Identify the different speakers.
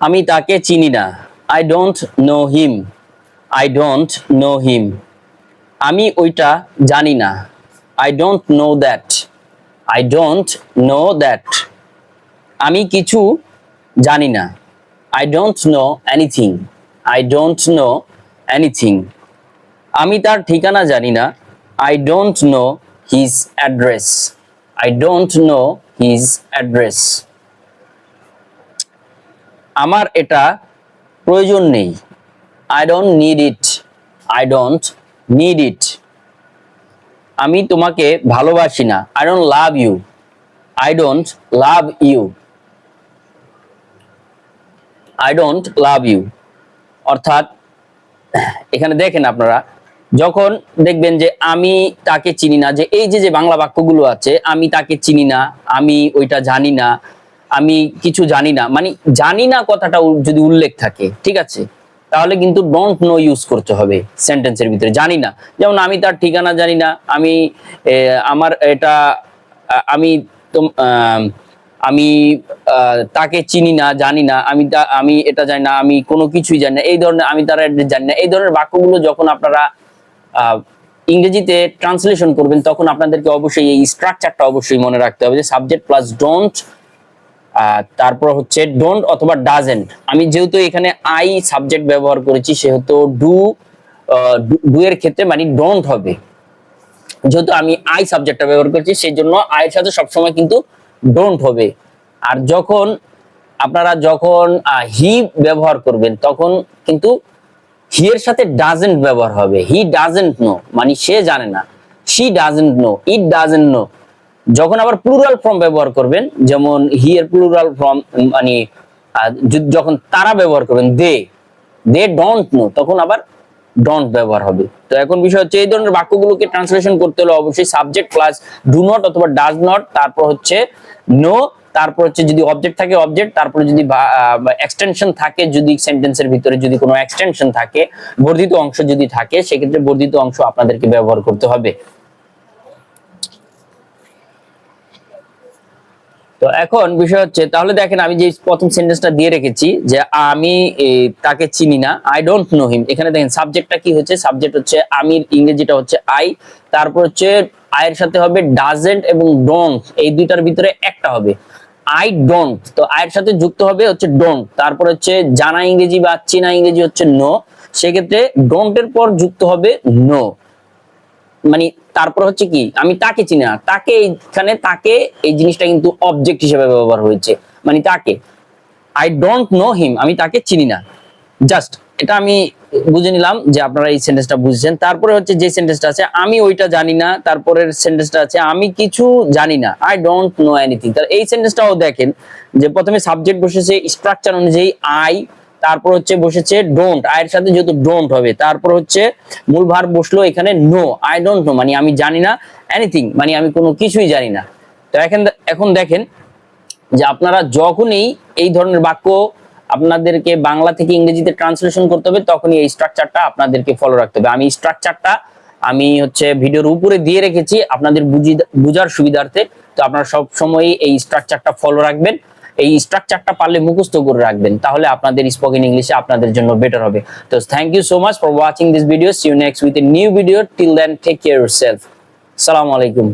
Speaker 1: আমি তাকে চিনি না। I don't know him I don't know him আমি ওইটা জানি না। I don't know that I don't know that আমি কিছু জানি না। I don't know anything I don't know anything আমি তার ঠিকানা জানি না। I don't know his address I don't know his address আমার এটা প্রয়োজন নেই। I don't need it I don't need it আমি তোমাকে ভালোবাসি না। I don't love you I don't love you I don't love you অর্থাৎ, এখানে দেখেন আপনারা, যখন দেখবেন যে আমি তাকে চিনি না, যে এই যে যে বাংলা বাক্যগুলো আছে, আমি তাকে চিনি না, আমি ওইটা জানি না আমি কিছু জানি না। মানে জানি না কথাটা যদি উল্লেখ থাকে, ঠিক আছে? তাহলে কিন্তু ডোন্ট নো ইউজ করতে হবে সেন্টেন্সের ভিতরে। জানি না। যেমন আমি তার ঠিকানা জানি না, আমি আমার এটা আমি আমি তাকে চিনি না, জানি না, আমি আমি এটা জানি না, আমি কোনো কিছুই জানি না, এই ধরনের, আমি তার address জানি না। এই ধরনের বাক্যগুলো যখন আপনারা ইংরেজিতে ট্রান্সলেশন করবেন, তখন আপনাদেরকে অবশ্যই এই স্ট্রাকচারটা অবশ্যই মনে রাখতে হবে যে সাবজেক্ট প্লাস ডোন্ট তারপর হচ্ছে ডোন্ট অথবা ডাজেন্ট আমি যেহেতু এখানে আই সাবজেক্ট ব্যবহার করেছি, সেহেতু ডু ডু এর ক্ষেত্রে মানে ডোন্ট হবে। যেহেতু আমি আই সাবজেক্টটা ব্যবহার করছি সেই জন্য আয়ের সাথে সবসময় কিন্তু ডোন্ট হবে। আর যখন আপনারা যখন হি ব্যবহার করবেন, তখন কিন্তু হি এর সাথে ডাজেন্ট ব্যবহার হবে। হি ডাজেন্ট নো মানে সে জানে না। She doesn't know it doesn't know যখন আবার প্লুরাল ফর্ম ব্যবহার করবেন, যেমন হি এর প্লুরাল ফর্ম মানে যখন তারা ব্যবহার করবেন দে দে ডোন্ট নো তখন আবার ডোন্ট ব্যবহার হবে। তো এখন বিষয় হচ্ছে, এই ধরনের বাক্যগুলোকে ট্রান্সলেশন করতে হলে অবশ্যই সাবজেক্ট প্লাস ডু নট অথবা ডাজ নট তারপর হচ্ছে নো তারপর হচ্ছে যদি অবজেক্ট থাকে অবজেক্ট তারপর যদি এক্সটেনশন থাকে, যদি সেন্টেন্সের ভিতরে যদি কোনো এক্সটেনশন থাকে, বর্ধিত অংশ যদি থাকে, সেক্ষেত্রে বর্ধিত অংশ আপনাদেরকে ব্যবহার করতে হবে। তো এখন বিষয় হচ্ছে, তাহলে দেখেন আমি যে প্রথম সেন্টেন্সটা দিয়ে রেখেছি যে আমি তাকে চিনি না আই ডোন্ট নো হিম এখানে দেখেন সাবজেক্টটা কি হচ্ছে? সাবজেক্ট হচ্ছে আমি ইংরেজিটা হচ্ছে আই তারপর হচ্ছে আয়ের সাথে হবে ডাজেন্ট এবং ডোন্ট এই দুইটার ভিতরে একটা হবে। আই ডোন্ট তো আয়ের সাথে যুক্ত হবে হচ্ছে ডোন্ট তারপর হচ্ছে জানা ইংরেজি বা চেনা ইংরেজি হচ্ছে নো সেক্ষেত্রে ডোন্টের পর যুক্ত হবে নো মানে তারপর হচ্ছে কি, আমি তাকে চিনি না। তাকে এইখানে, তাকে এই জিনিসটা কিন্তু অবজেক্ট হিসেবে ব্যবহার হয়েছে। মানে তাকে। আই ডোন্ট নো হিম আমি তাকে চিনি না। জাস্ট এটা আমি বুঝে নিলাম যে আপনারা এই সেন্টেন্সটা বুঝছেন। তারপরে হচ্ছে যে সেন্টেন্সটা আছে, আমি ওইটা জানি না। তারপরের সেন্টেন্সটা আছে, আমি কিছু জানি না। আই ডোন্ট নো এনিথিং তাহলে এই সেন্টেন্সটাও দেখেন যে প্রথমে সাবজেক্ট বসেছে স্ট্রাকচার অনুযায়ী আই তারপর হচ্ছে বসেছে ডোন্ট আয়ের সাথে যেহেতু ডোন্ট হবে, তারপর হচ্ছে মূল ভার বসল এখানে নো আই ডোন্ট নো মানে আমি জানি না এনিথিং মানে আমি কোনো কিছুই জানি না। তো এখন এখন দেখেন যে আপনারা যখনই এই ধরনের বাক্য আপনাদেরকে বাংলা থেকে ইংরেজিতে ট্রান্সলেশন করতে হবে, তখনই এই স্ট্রাকচারটা আপনাদেরকে ফলো রাখতে হবে। আমি স্ট্রাকচারটা আমি হচ্ছে ভিডিওর উপরে দিয়ে রেখেছি, আপনাদের বুঝি বুঝার সুবিধার্থে। তো আপনারা সব সময় এই স্ট্রাকচারটা ফলো রাখবেন। এই স্ট্রাকচারটা পারলে মুখস্থ করে রাখবেন, তাহলে আপনাদের স্পোকেন ইংলিশে আপনাদের জন্য বেটার হবে। তো thank you so much for watching this video see you next with a new video till then take care yourself সালামু আলাইকুম.